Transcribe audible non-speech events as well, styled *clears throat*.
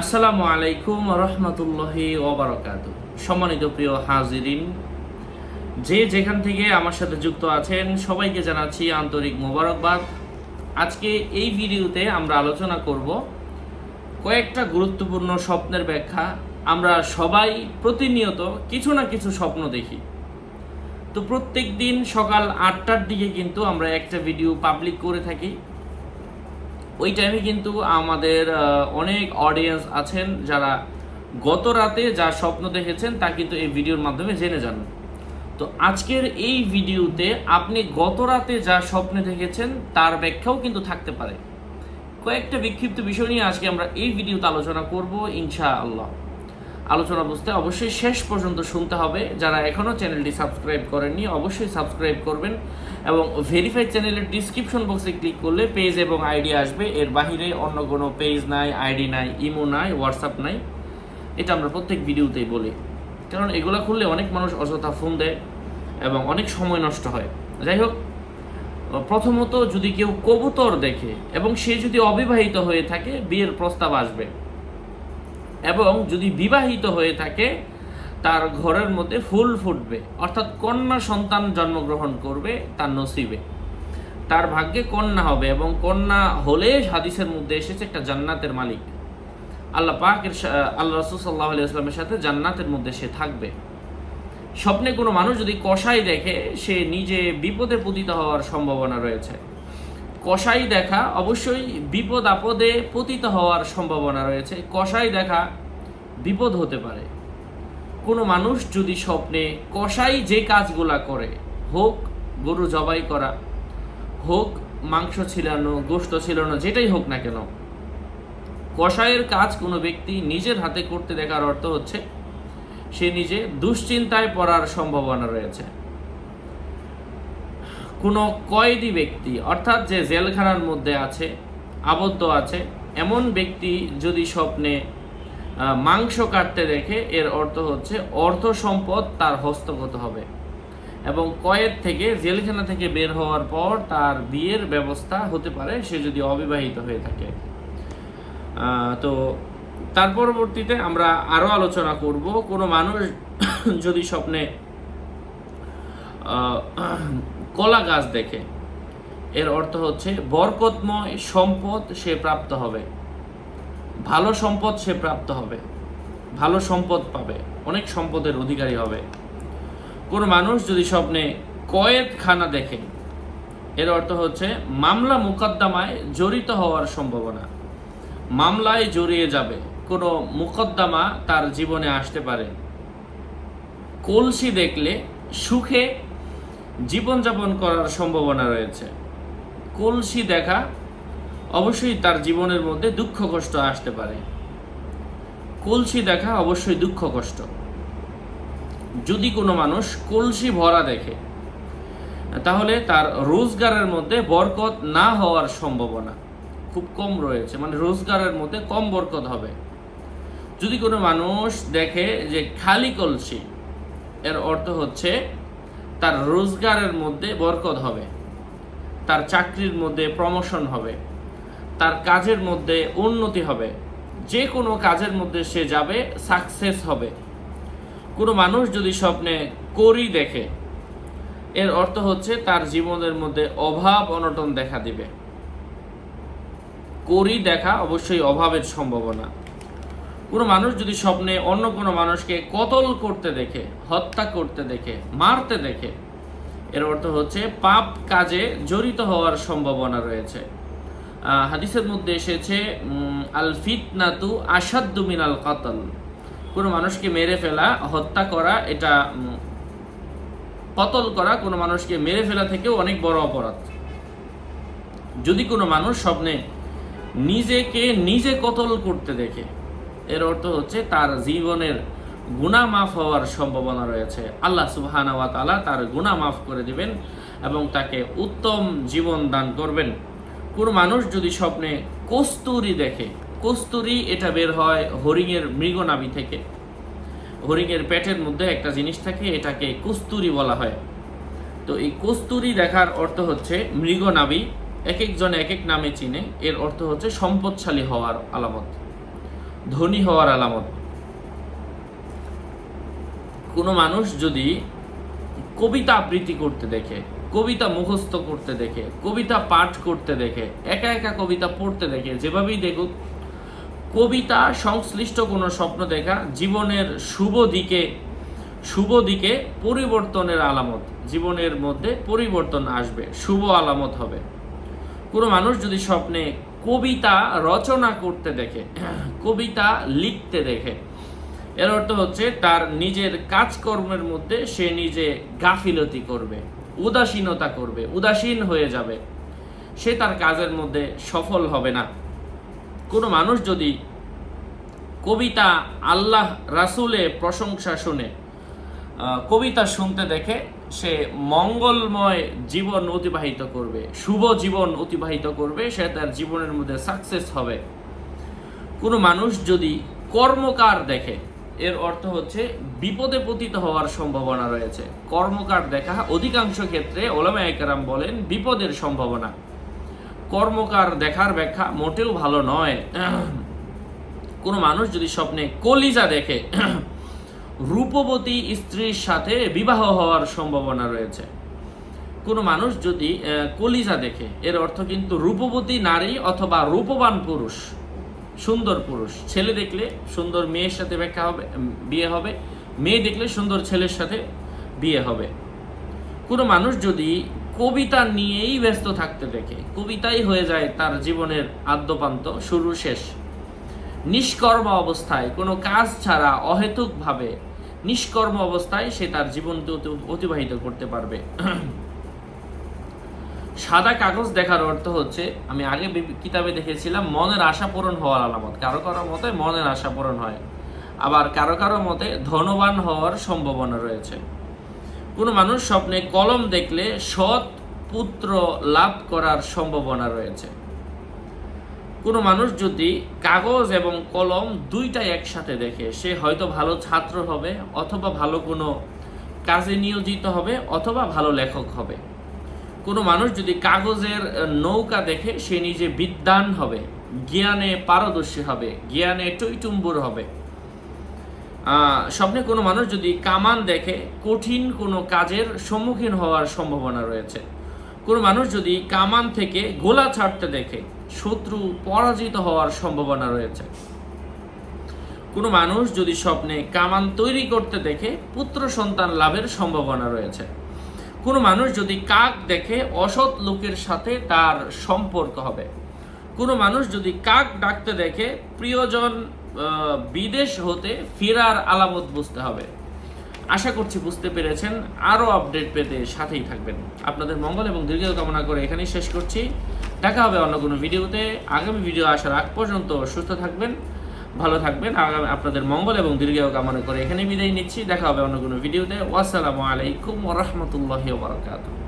আসসালামু আলাইকুম রহমতুল্লাহি ওবরাকাত সম্মানিত প্রিয় হাজিরিন, যে যেখান থেকে আমার সাথে যুক্ত আছেন, সবাইকে জানাচ্ছি আন্তরিক মোবারকবাদ। আজকে এই ভিডিওতে আমরা আলোচনা করব কয়েকটা গুরুত্বপূর্ণ স্বপ্নের ব্যাখ্যা। আমরা সবাই প্রতিনিয়ত কিছু না কিছু স্বপ্ন দেখি। তো প্রত্যেক দিন সকাল আটটার দিকে কিন্তু আমরা একটা ভিডিও পাবলিক করে থাকি। ওই টাইমে কিন্তু আমাদের অনেক অডিয়েন্স আছেন যারা গত রাতে যা স্বপ্ন দেখেছেন তা কিন্তু এই ভিডিওর মাধ্যমে জেনে যান। তো আজকের এই ভিডিওতে আপনি গত রাতে যা স্বপ্নে দেখেছেন তার ব্যাখ্যাও কিন্তু থাকতে পারে। কয়েকটা বিক্ষিপ্ত বিষয় নিয়ে আজকে আমরা এই ভিডিওতে আলোচনা করব ইনশা আল্লাহ আলোচনা বুঝতে অবশ্যই শেষ পর্যন্ত শুনতে হবে। যারা এখনও চ্যানেলটি সাবস্ক্রাইব করেননি, অবশ্যই সাবস্ক্রাইব করবেন এবং ভেরিফাইড চ্যানেলের ডিসক্রিপশন বক্সে ক্লিক করলে পেজ এবং আইডি আসবে। এর বাহিরে অন্য কোনো পেজ নাই আইডি নাই ইমো নাই হোয়াটসঅ্যাপ নাই। এটা আমরা প্রত্যেক ভিডিওতেই বলি। কারণ এগুলো খুললে অনেক মানুষ অযথা ফোন দেয় এবং অনেক সময় নষ্ট হয়। যাই হোক, প্রথমত যদি কেউ কবুতর দেখে এবং সে যদি অবিবাহিত হয়ে থাকে, বিয়ের প্রস্তাব আসবে। এবং যদি বিবাহিত হয়ে থাকে, তার ঘরের মধ্যে ফুল ফুটবে। অর্থাৎ কন্যা সন্তান জন্মগ্রহণ করবে, তার নসিবে। তার ভাগ্যে কন্যা হবে এবং কন্যা হলে হাদিসের মধ্যে এসেছে একটা জান্নাতের মালিক। আল্লাহ পাকের আল্লাহ রসুল সাল্লাহ আলিয়াস্লামের সাথে জান্নাতের মধ্যে সে থাকবে। স্বপ্নে কোনো মানুষ যদি কষাই দেখে, সে নিজে বিপদে পতিত হওয়ার সম্ভাবনা রয়েছে। কষাই দেখা অবশ্যই বিপদ আপদে পতিত হওয়ার সম্ভাবনা রয়েছে। কষাই দেখা বিপদ হতে পারে। কোনো মানুষ যদি স্বপ্নে কষাই যে কাজগুলা করে, হোক গরু জবাই করা, হোক মাংস ছিলানো, গোস্ত ছিলানো, যেটাই হোক না কেন কষাইয়ের কাজ কোনো ব্যক্তি নিজের হাতে করতে দেখার অর্থ হচ্ছে সে নিজে দুশ্চিন্তায় পড়ার সম্ভাবনা রয়েছে। কোনো কয়েদি ব্যক্তি, অর্থাৎ যে জেলখানার মধ্যে আছে, আবদ্ধ আছে, এমন ব্যক্তি যদি স্বপ্নে মাংস কাটতে দেখে, এর অর্থ হচ্ছে অর্থ সম্পদ তার হস্তগত হবে। এবং কয়েদ থেকে, জেলখানা থেকে বের হওয়ার পর তার বিয়ের ব্যবস্থা হতে পারে, সে যদি অবিবাহিত হয়ে থাকে। তো তার পরবর্তীতে আমরা আরও আলোচনা করব, কোনো মানুষ *coughs* যদি স্বপ্নে কলা গাছ দেখে। এর অর্থ হচ্ছে, বরকতময় সম্পদ সে প্রাপ্ত হবে। ভালো সম্পদ সে প্রাপ্ত হবে। ভালো সম্পদ পাবে। অনেক সম্পদের অধিকারী হবে। কোনো মানুষ যদি স্বপ্নে কয়েদখানা দেখে, এর অর্থ হচ্ছে, মামলা মোকদ্দমায় জড়িত হওয়ার সম্ভাবনা। মামলায় জড়িয়ে যাবে। কোনো মোকদ্দমা তার জীবনে আসতে পারে। কলসি দেখলে সুখে জীবনযাপন করার সম্ভাবনা রয়েছে। কলসি দেখা অবশ্যই তার জীবনের মধ্যে দুঃখ কষ্ট আসতে পারে। কলসি দেখা অবশ্যই দুঃখ কষ্ট। যদি কোনো মানুষ কলসি ভরা দেখে, তাহলে তার রোজগারের মধ্যে বরকত না হওয়ার সম্ভাবনা খুব কম রয়েছে। মানে রোজগারের মধ্যে কম বরকত হবে। যদি কোনো মানুষ দেখে যে খালি কলসি, এর অর্থ হচ্ছে তার রোজগারের মধ্যে বরকত হবে, তার চাকরির মধ্যে প্রমোশন হবে, তার কাজের মধ্যে উন্নতি হবে, যে কোনো কাজের মধ্যে সে যাবে সাকসেস হবে। কোনো মানুষ যদি স্বপ্নে করি দেখে, এর অর্থ হচ্ছে তার জীবনের মধ্যে অভাব অনটন দেখা দিবে। করি দেখা অবশ্যই অভাবের সম্ভাবনা। কোনো মানুষ যদি স্বপ্নে অন্য কোনো মানুষকে কতল করতে দেখে, হত্যা করতে দেখে, মারতে দেখে, এর অর্থ হচ্ছে পাপ কাজে জড়িত হওয়ার সম্ভাবনা রয়েছে। হাদিসের মধ্যে এসেছে আল ফিতনাতু আসাদ্দু মিনাল কাতল। কোনো মানুষকে মেরে ফেলা, হত্যা করা, এটা কতল করা কোনো মানুষকে মেরে ফেলা থেকেও অনেক বড় অপরাধ। যদি কোনো মানুষ স্বপ্নে নিজেকে নিজে কতল করতে দেখে এর অর্থ হচ্ছে তার জীবনের গুণা মাফ হওয়ার সম্ভাবনা রয়েছে। আল্লাহ সুবহানা ওয়া তাআলা তার গুণা মাফ করে দিবেন এবং তাকে উত্তম জীবন দান করবেন। কোনো মানুষ যদি স্বপ্নে কস্তুরি দেখে, কস্তুরি এটা বের হয় হরিণের মৃগনাভি থেকে। হরিণের পেটের মধ্যে একটা জিনিস থাকে, এটাকে কস্তুরি বলা হয়। তো এই কস্তুরি দেখার অর্থ হচ্ছে মৃগনাভি এক একজন এক এক নামে চিনে, এর অর্থ হচ্ছে সম্পদশালী হওয়ার আলামত। ধনী হওয়ার আলামত। কোনো মানুষ যদি কবিতা আবৃত্তি করতে দেখে, কবিতা মুখস্থ করতে দেখে, কবিতা পাঠ করতে দেখে, একা একা কবিতা পড়তে দেখে, যেভাবেই দেখুক, কবিতা সংশ্লিষ্ট কোনো স্বপ্ন দেখা জীবনের শুভ দিকে শুভ দিকে পরিবর্তনের আলামত, জীবনের মধ্যে পরিবর্তন আসবে, শুভ আলামত হবে। কোনো মানুষ যদি স্বপ্নে কবিতা রচনা করতে দেখে, *clears throat* কবিতা লিখতে দেখে। এর অর্থ হচ্ছে, তার নিজের কাজকর্মের মধ্যে সে নিজে গাফিলতি করবে, উদাসীনতা করবে, উদাসীন হয়ে যাবে। সে তার কাজের মধ্যে সফল হবে না। কোনো মানুষ যদি কবিতা আল্লাহ রাসুলে প্রশংসা শুনে কবিতা শুনতে দেখে সে মঙ্গলময় জীবন অতিবাহিত করবে, শুভ জীবন অতিবাহিত করবে, সে তার জীবনের মধ্যে সাকসেস হবে। কোনো মানুষ যদি কর্মকার দেখে, এর অর্থ হচ্ছে বিপদে পতিত হওয়ার সম্ভাবনা রয়েছে। কর্মকার দেখা অধিকাংশ ক্ষেত্রে ওলামা একরাম বলেন বিপদের সম্ভাবনা। কর্মকার দেখার ব্যাখ্যা মোটেও ভালো নয়। কোনো মানুষ যদি স্বপ্নে কলিজা দেখে রূপবতী স্ত্রীর সাথে বিবাহ হওয়ার সম্ভাবনা রয়েছে। কোনো মানুষ যদি কলিজা দেখে, এর অর্থ কিন্তু রূপবতী নারী অথবা রূপবান পুরুষ, সুন্দর পুরুষ। ছেলে দেখলে সুন্দর মেয়ের সাথে ব্যাখ্যা হবে বিয়ে হবে। মেয়ে দেখলে সুন্দর ছেলের সাথে বিয়ে হবে। কোনো মানুষ যদি কবিতা নিয়েই ব্যস্ত থাকতে দেখে, কবিতাই হয়ে যায় তার জীবনের আদ্যপান্ত, শুরু, শেষ। নিষ্কর্ম অবস্থায়, কোনো কাজ ছাড়া অহেতুকভাবে নিষ্কর্ম অবস্থায় সে তার জীবনকে অতিবাহিত করতে পারবে। সাদা কাগজ দেখার অর্থ হচ্ছে, আমি আগে কিতাবে দেখেছিলাম, মনের আশা পূরণ হওয়ার আলামত। কারও কারও মতে মনের আশা পূরণ হয়, আবার কারও কারও মতে ধনবান হওয়ার সম্ভাবনা রয়েছে। কোনো মানুষ স্বপ্নে কলম দেখলে সৎ পুত্র লাভ করার সম্ভাবনা রয়েছে। কোনো মানুষ যদি কাগজ এবং কলম দুইটাই একসাথে দেখে, সে হয়তো ভালো ছাত্র হবে অথবা ভালো কোনো কাজে নিয়োজিত হবে অথবা ভালো লেখক হবে। কোনো মানুষ যদি কাগজের নৌকা দেখে, সে নিজে বিদ্বান হবে, জ্ঞানে পারদর্শী হবে, জ্ঞানে টইটুম্বুর হবে। স্বপ্নে কোনো মানুষ যদি কামান দেখে, কঠিন কোনো কাজের সম্মুখীন হওয়ার সম্ভাবনা রয়েছে। কোনো মানুষ যদি কামান থেকে গোলা ছাড়তে দেখে, শত্রু পরাজিত হওয়ার সম্ভাবনা রয়েছে। কোনো মানুষ যদি স্বপ্নে কামান তৈরি করতে দেখে, পুত্র সন্তান লাভের সম্ভাবনা রয়েছে। কোনো মানুষ যদি কাক দেখে, অসৎ লোকের সাথে তার সম্পর্ক হবে। কোনো মানুষ যদি কাক ডাকতে দেখে, প্রিয়জন বিদেশ হতে ফেরার আলামত বুঝতে হবে। আশা করছি বুঝতে পেরেছেন। আরও আপডেট পেতে সাথেই থাকবেন। আপনাদের মঙ্গল এবং দীর্ঘ কামনা করে এখানেই শেষ করছি। দেখা হবে অন্য কোনো ভিডিওতে। আগামী ভিডিও আসার আগ পর্যন্ত সুস্থ থাকবেন, ভালো থাকবেন। আগামী আপনাদের মঙ্গল এবং দীর্ঘ কামনা করে এখানেই বিদায় নিচ্ছি। দেখা হবে অন্য কোনো ভিডিওতে। আসসালামু আলাইকুম রহমতুল্লাহ ওবরাকাতুহ